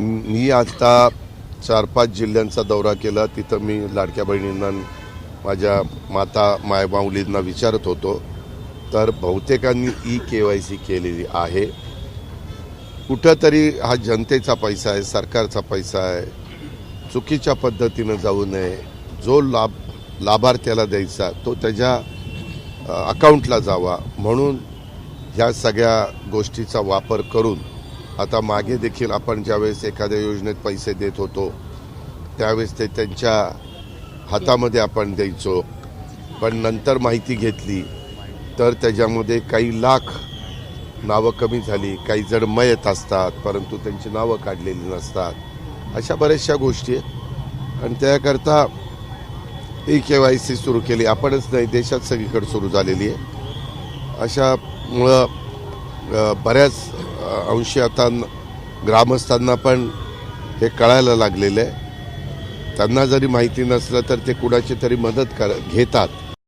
मी आता चार पाच जिल्ह्यांचा दौरा केला. तिथं मी लाडक्या बहिणींना माझ्या माता मायमाऊलींना विचारत होतो. तर बहुतेकांनी ई के वाय सी केलेली आहे. कुठंतरी हा जनतेचा पैसा आहे सरकारचा पैसा आहे. चुकीच्या पद्धतीनं जाऊ नये. जो लाभ लाभार्थ्याला द्यायचा तो त्याच्या अकाउंटला जावा. म्हणून ह्या सगळ्या गोष्टीचा वापर करून आता मागे देखील आपण ज्यावेळेस एखाद्या योजनेत पैसे देत होतो त्यावेळेस ते त्यांच्या हातामध्ये आपण द्यायचो. पण नंतर माहिती घेतली तर त्याच्यामध्ये काही लाख नावं कमी झाली काही जण मयत असतात परंतु त्यांची नावं काढलेली नसतात. अशा बऱ्याचशा गोष्टी आहेत. आणि त्याकरता ई के वाय सी सुरू केली. आपणच नाही देशात सगळीकडे सुरू झालेली आहे. अशामुळं बऱ्याच अंशी आता ग्रामस्थांना पण हे कळायला लागलेलं आहे. त्यांना जरी माहिती नसलं तर ते कुणाची तरी मदत कर घेतात.